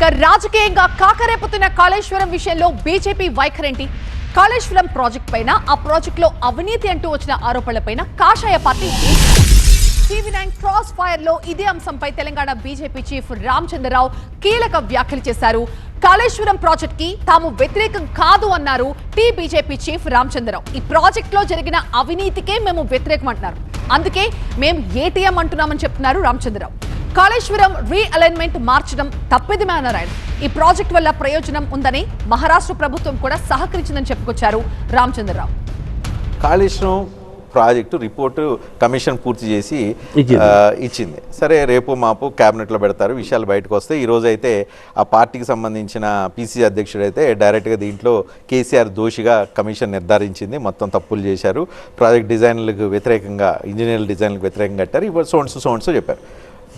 ఇక రాజకీయంగా కాకరేపుతున్న కాళేశ్వరం విషయంలో బీజేపీ వైఖరేంటి? కాళేశ్వరం ప్రాజెక్ట్ పైన ఆ ప్రాజెక్ట్లో అవినీతి అంటూ వచ్చిన ఆరోపణలపైన కాషాయ పార్టీ టీవీ నైన్ క్రాస్ ఫైర్లో ఇదే అంశంపై తెలంగాణ బీజేపీ చీఫ్ రామచంద్రరావు కీలక వ్యాఖ్యలు చేశారు. కాళేశ్వరం ప్రాజెక్ట్కి తాము వ్యతిరేకం కాదు అన్నారు టీ బీజేపీ చీఫ్ రామచంద్రరావు. ఈ ప్రాజెక్ట్లో జరిగిన అవినీతికే మేము వ్యతిరేకం అంటున్నారు. అందుకే మేము ఏటీఎం అంటున్నామని చెప్తున్నారు రామచంద్రరావు. కాళేశ్వరం రీ అలైన్మెంట్ మార్చడం తప్పిదమే అన్నారు ఆయన ఈ ప్రాజెక్ట్ వల్ల ప్రయోజనం ఉందని మహారాష్ట్ర ప్రభుత్వం కూడా సహకరించిందని చెప్పుకొచ్చారు Ramachandrarao. Kaleshwaram project report commission పూర్తి చేసి ఇచ్చింది. సరే రేపు మాపు క్యాబినెట్లో పెడతారు విషయాలు బయటకు వస్తే ఈ రోజు అయితే ఆ పార్టీకి సంబంధించిన పీసీసీ అధ్యక్షుడు అయితే డైరెక్ట్గా దీంట్లో కేసీఆర్ దోషిగా కమిషన్ నిర్ధారించింది మొత్తం తప్పులు చేశారు. ప్రాజెక్ట్ డిజైన్లకు వ్యతిరేకంగా ఇంజనీర్ల డిజైన్లకు వ్యతిరేకంగా కట్టారు. ఇప్పుడు సోన్స్ సోన్స్ చెప్పారు.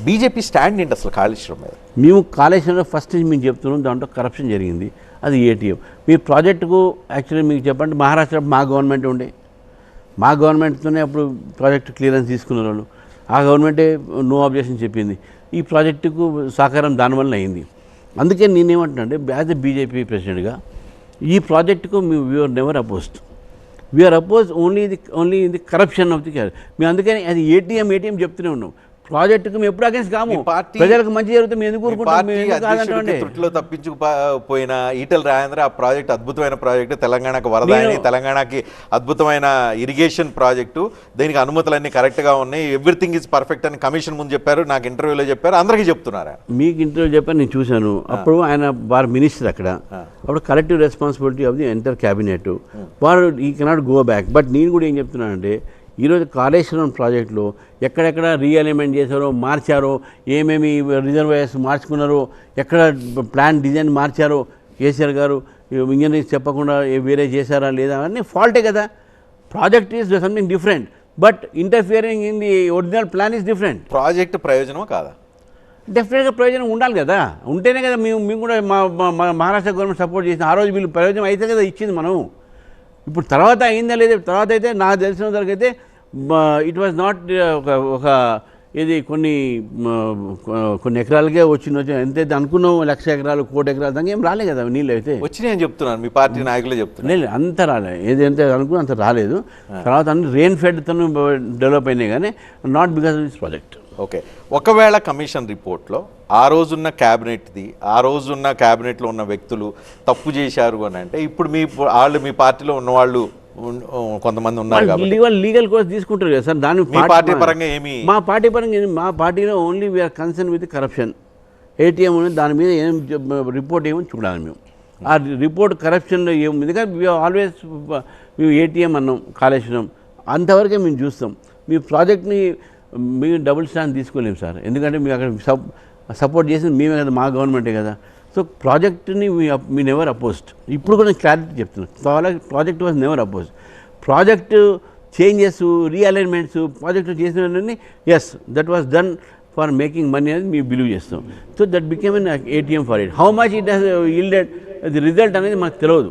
బీజేపీ స్టాండ్ ఏంటి అసలు కాళేశ్వరం మీద? మేము కాళేశ్వరంలో ఫస్ట్ నుంచి మేము చెప్తున్నాం దాంట్లో కరప్షన్ జరిగింది. అది ఏటీఎం మీ ప్రాజెక్టుకు యాక్చువల్లీ మీకు చెప్పండి మహారాష్ట్ర మా గవర్నమెంట్ ఉండే. మా గవర్నమెంట్తోనే అప్పుడు ప్రాజెక్ట్ క్లియరెన్స్ తీసుకున్న వాళ్ళు. ఆ గవర్నమెంటే నో ఆబ్జెక్షన్ చెప్పింది. ఈ ప్రాజెక్టుకు సహకారం దానివల్ల అయింది. అందుకే నేనేమంటున్నా అంటే యాజ్ ఎ బీజేపీ ప్రెసిడెంట్గా ఈ ప్రాజెక్టుకు మీ we are never opposed we are oppose only ఇది ఓన్లీ ఇది కరప్షన్ ఆఫ్ ది మేము అందుకని అది ఏటీఎం ఏటీఎం చెప్తూనే ఉన్నాం. ప్రాజెక్టుకు మేము ఎప్పుడు అగేన్స్ కాము. పార్టీ- ప్రజలకు మంచి జరిగితే మేము ఎందుకు ఊరుకుంటాం త్రుటిలో తప్పించుకుపోయిన ఈటల రాజేంద్ర ఆ ప్రాజెక్ట్ అద్భుతమైన ప్రాజెక్టు తెలంగాణకు వరదాయని తెలంగాణకి అద్భుతమైన ఇరిగేషన్ ప్రాజెక్టు. దీనికి అనుమతులన్నీ కరెక్ట్గా ఉన్నాయి. ఎవ్రీథింగ్ ఇస్ పర్ఫెక్ట్ అని కమిషన్ ముందు చెప్పారు నాకు ఇంటర్వ్యూలో చెప్పారు అందరికీ చెప్తున్నారు. మీకు ఇంటర్వ్యూ చెప్పని నేను చూశాను. అప్పుడు ఆయన వారు మినిస్టర్ అక్కడ. అప్పుడు collective responsibility of the entire cabinet వారు ఈ కెనాట్ గో బ్యాక్ బట్ నేను కూడా ఏం చెప్తున్నానంటే ఈరోజు కాళేశ్వరం ప్రాజెక్టులో ఎక్కడెక్కడ రీఅలైన్మెంట్ చేశారో మార్చారో ఏమేమి రిజర్వాయర్స్ మార్చుకున్నారో ఎక్కడ ప్లాన్ డిజైన్ మార్చారో కేసీఆర్ గారు ఇంజనీర్స్ చెప్పకుండా వేరే చేశారా లేదా అన్నీ ఫాల్టే కదా project is something different but interfering in the original plan is different project ప్రయోజనమా కాదా డెఫినెట్గా ప్రయోజనం ఉండాలి కదా ఉంటేనే కదా మేము మేము కూడా మా మహారాష్ట్ర గవర్నమెంట్ సపోర్ట్ చేసిన ఆ రోజు వీళ్ళు ప్రయోజనం అయితే కదా ఇచ్చింది మనం ఇప్పుడు తర్వాత అయిందా లేదా? తర్వాత అయితే నాకు తెలిసిన అయితే ఇట్ వాజ్ నాట్ ఒక ఒక ఇది కొన్ని కొన్ని ఎకరాలకే వచ్చిన వచ్చి ఎంతైతే అనుకున్నాం లక్ష ఎకరాలు కోటి ఎకరాలు దాకా ఏం రాలే కదా నీళ్ళు అయితే. వచ్చినాయి అని చెప్తున్నాను. మీ పార్టీ నాయకులే చెప్తున్నారు. లేదు అంత రాలే. ఏది ఎంత అనుకున్నా అంత రాలేదు. తర్వాత అన్ని రెయిన్ ఫెడ్తో డెవలప్ అయినాయి కానీ not because of this project okay. ఒకవేళ కమిషన్ రిపోర్ట్లో ఆ రోజున్న క్యాబినెట్ది ఆ రోజున్న క్యాబినెట్లో ఉన్న వ్యక్తులు తప్పు చేశారు అని అంటే ఇప్పుడు మీ వాళ్ళు మీ పార్టీలో ఉన్న వాళ్ళు కొంతమంది ఉన్నారు కాబట్టి. లీగల్ లీగల్ కోర్స్ తీసుకుంటారు కదా సార్ దాని పార్టీ పరంగా ఏమి మా పార్టీ పరంగా ఏమి- మా పార్టీలో only we are concern with corruption ATM అనేది దాని మీద ఏం రిపోర్ట్ ఏమో చూడాలి మేము. ఆ రిపోర్ట్ కరప్షన్లో ఏముంది ఎందుకంటే వీ ఆల్వేస్ మేము ఏటీఎం అన్నాం కాళేశ్వరం. అంతవరకే మేము చూస్తాం. మీ ప్రాజెక్ట్ని మేము డబుల్ స్టాండ్ తీసుకోలేము సార్. ఎందుకంటే మేము అక్కడ సప్ సపోర్ట్ చేసింది మేమే కదా మా గవర్నమెంటే కదా. సో ప్రాజెక్ట్ని మీ మీ నెవర్ అపోజ్డ్. ఇప్పుడు కూడా క్లారిటీ చెప్తున్నాను project was never opposed. Project changes realignments project చేసినవన్నీ as that was done for making money అనేది మేము బిలీవ్ చేస్తాం. So that became an ATM for it how much it has yielded the result అనేది మాకు తెలియదు.